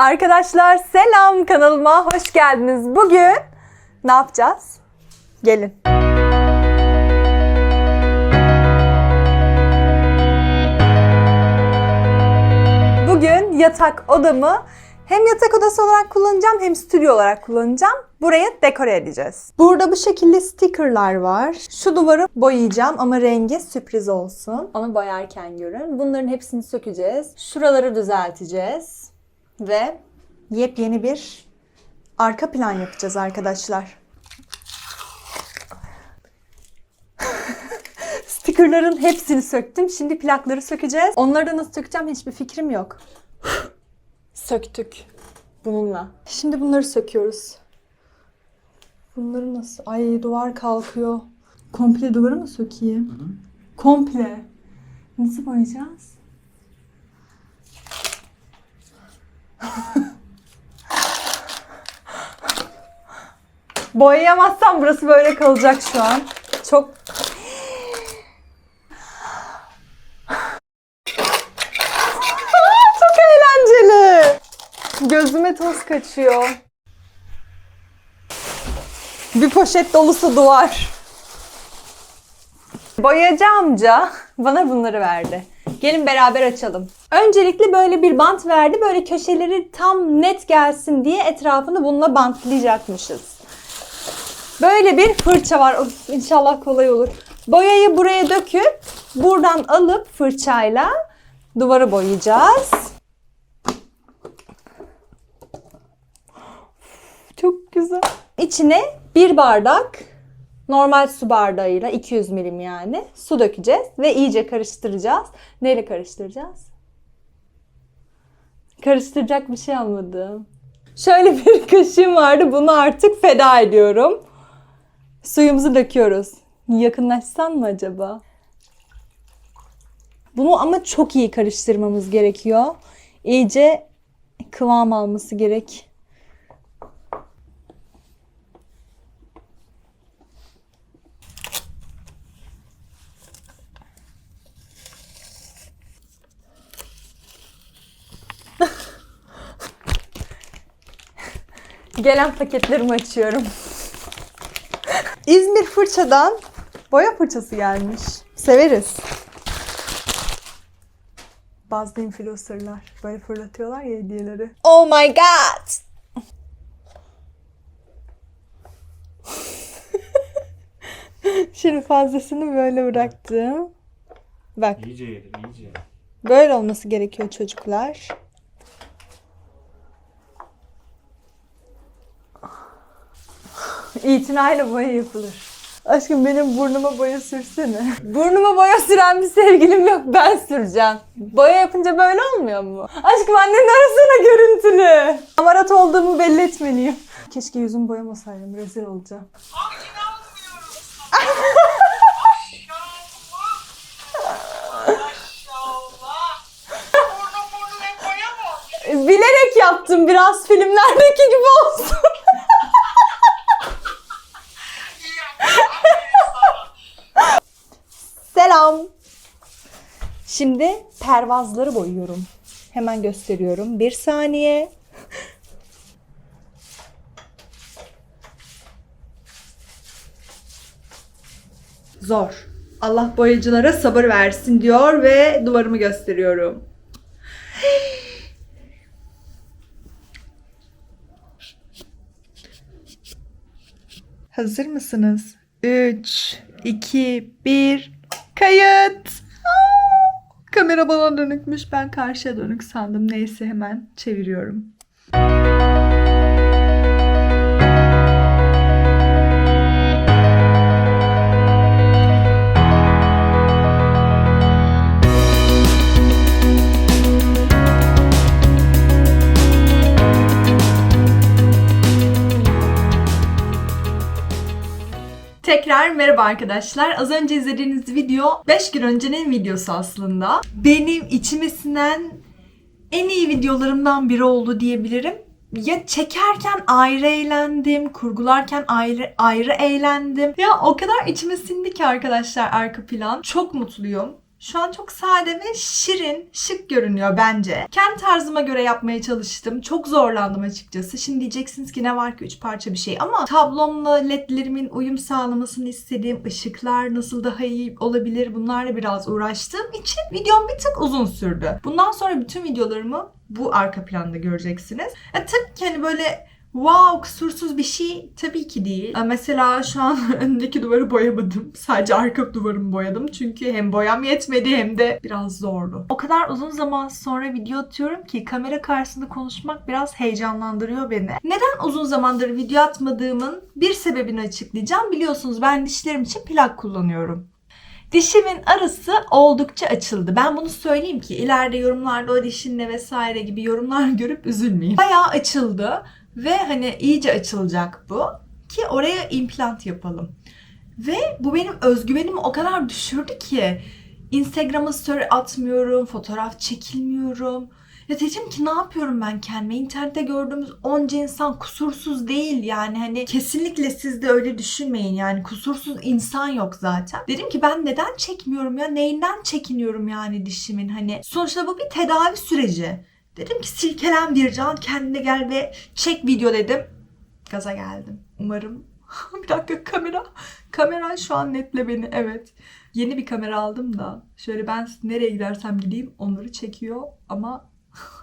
Arkadaşlar selam kanalıma hoş geldiniz. Bugün ne yapacağız? Gelin. Bugün yatak odamı hem yatak odası olarak kullanacağım hem stüdyo olarak kullanacağım. Burayı dekore edeceğiz. Burada bu şekilde stickerlar var. Şu duvarı boyayacağım ama rengi sürpriz olsun. Onu boyarken görün. Bunların hepsini sökeceğiz. Şuraları düzelteceğiz. Ve yepyeni bir arka plan yapacağız arkadaşlar. Stickerların hepsini söktüm. Şimdi plakları sökeceğiz. Onları da nasıl sökeceğim hiçbir fikrim yok. Söktük bununla. Şimdi bunları söküyoruz. Bunları nasıl? Ay duvar kalkıyor. Komple duvarı mı sökeyim? Komple. Nasıl boyayacağız? Boyayamazsam burası böyle kalacak şu an. Çok Çok eğlenceli. Gözüme toz kaçıyor. Bir poşet dolusu duvar. Boyacı amca bana bunları verdi. Gelin beraber açalım. Öncelikle böyle bir bant verdi. Böyle köşeleri tam net gelsin diye etrafını bununla bantlayacakmışız. Böyle bir fırça var. Of, inşallah kolay olur. Boyayı buraya döküp buradan alıp fırçayla duvarı boyayacağız. Çok güzel. İçine bir bardak normal su bardağıyla 200 milim yani su dökeceğiz ve iyice karıştıracağız. Neyle karıştıracağız? Karıştıracak bir şey almadım. Şöyle bir kaşığım vardı. Bunu artık feda ediyorum. Suyumuzu döküyoruz. Yakınlaşsan mı acaba? Bunu ama çok iyi karıştırmamız gerekiyor. İyice kıvam alması gerek. Gelen paketlerimi açıyorum. İzmir fırçadan boya fırçası gelmiş. Severiz. Bazı influencerlar böyle fırlatıyorlar ya hediyeleri. Oh my god! Şimdi fazlasını böyle bıraktım. Bak İyice yedim, iyice. böyle olması gerekiyor çocuklar. İtinayla boya yapılır. Aşkım benim burnuma boya sürsene. Burnuma boya süren bir sevgilim yok ben süreceğim. Boya yapınca böyle olmuyor mu? Aşkım annen arasana görüntülü. Amarat olduğumu belli etmeliyim. Keşke yüzümü boyamasaydım rezil olacağım. Maşallah. Burnu burnu hep boya mı? Bilerek yaptım biraz filmlerdeki gibi olsun. İyi yaptın. Aferin sana. Selam. Şimdi pervazları boyuyorum. Hemen gösteriyorum. Bir saniye. Zor. Allah boyacılara sabır versin diyor ve duvarımı gösteriyorum. Hazır mısınız? 3, 2, 1, kayıt. Kamera bana dönükmüş. Ben karşıya dönük sandım. Neyse hemen çeviriyorum. Tekrar merhaba arkadaşlar. Az önce izlediğiniz video 5 gün öncenin videosu aslında. Benim içime sinen en iyi videolarımdan biri oldu diyebilirim. Ya çekerken ayrı eğlendim, kurgularken ayrı ayrı eğlendim. Ya o kadar içime sindi ki arkadaşlar arka plan. Çok mutluyum. Şu an çok sade ve şirin, şık görünüyor bence. Kendi tarzıma göre yapmaya çalıştım. Çok zorlandım açıkçası. Şimdi diyeceksiniz ki ne var ki üç parça bir şey. Ama tablomla ledlerimin uyum sağlamasını istediğim ışıklar nasıl daha iyi olabilir bunlarla biraz uğraştığım için videom bir tık uzun sürdü. Bundan sonra bütün videolarımı bu arka planda göreceksiniz. E, tabii hani böyle Wow kusursuz bir şey tabii ki değil. Mesela şu an öndeki duvarı boyamadım. Sadece arka duvarımı boyadım. Çünkü hem boyam yetmedi hem de biraz zordu. O kadar uzun zaman sonra video atıyorum ki kamera karşısında konuşmak biraz heyecanlandırıyor beni. Neden uzun zamandır video atmadığımın bir sebebini açıklayacağım. Biliyorsunuz ben dişlerim için plak kullanıyorum. Dişimin arası oldukça açıldı. Ben bunu söyleyeyim ki ileride yorumlarda o dişinle vesaire gibi yorumlar görüp üzülmeyin. Bayağı açıldı ve hani iyice açılacak bu ki oraya implant yapalım. Ve bu benim özgüvenimi o kadar düşürdü ki Instagram'a story atmıyorum, fotoğraf çekilmiyorum. Ya dedim ki ne yapıyorum ben kendime? İnternette gördüğümüz onca insan kusursuz değil yani hani kesinlikle siz de öyle düşünmeyin yani kusursuz insan yok zaten. Dedim ki ben neden çekmiyorum ya? Neyinden çekiniyorum yani dişimin hani? Sonuçta bu bir tedavi süreci. Dedim ki silkelen bir can kendine gel ve çek video dedim. Gaza geldim. Umarım. bir dakika kamera. Kamera şu an netle beni evet. Yeni bir kamera aldım da şöyle ben nereye gidersem gideyim onları çekiyor ama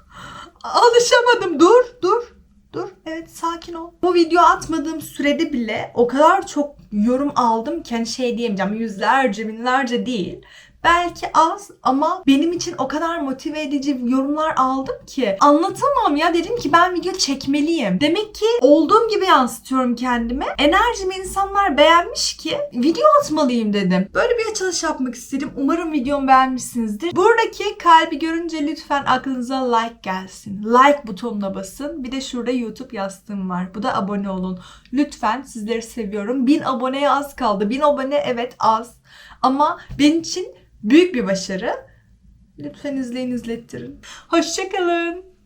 alışamadım. Dur dur. Dur evet sakin ol. Bu video atmadığım sürede bile o kadar çok yorum aldım ki hani şey diyemeyeceğim yüzlerce binlerce değil. Belki az ama benim için o kadar motive edici yorumlar aldım ki anlatamam ya dedim ki ben video çekmeliyim. Demek ki olduğum gibi yansıtıyorum kendime. Enerjimi insanlar beğenmiş ki video atmalıyım dedim. Böyle bir açılış yapmak istedim. Umarım videomu beğenmişsinizdir. Buradaki kalbi görünce lütfen aklınıza like gelsin. Like butonuna basın. Bir de şurada YouTube yastığım var. Bu da abone olun. Lütfen sizleri seviyorum. 1000 aboneye az kaldı. 1000 abone evet az. Ama benim için büyük bir başarı. Lütfen izleyin izlettirin. Hoşçakalın.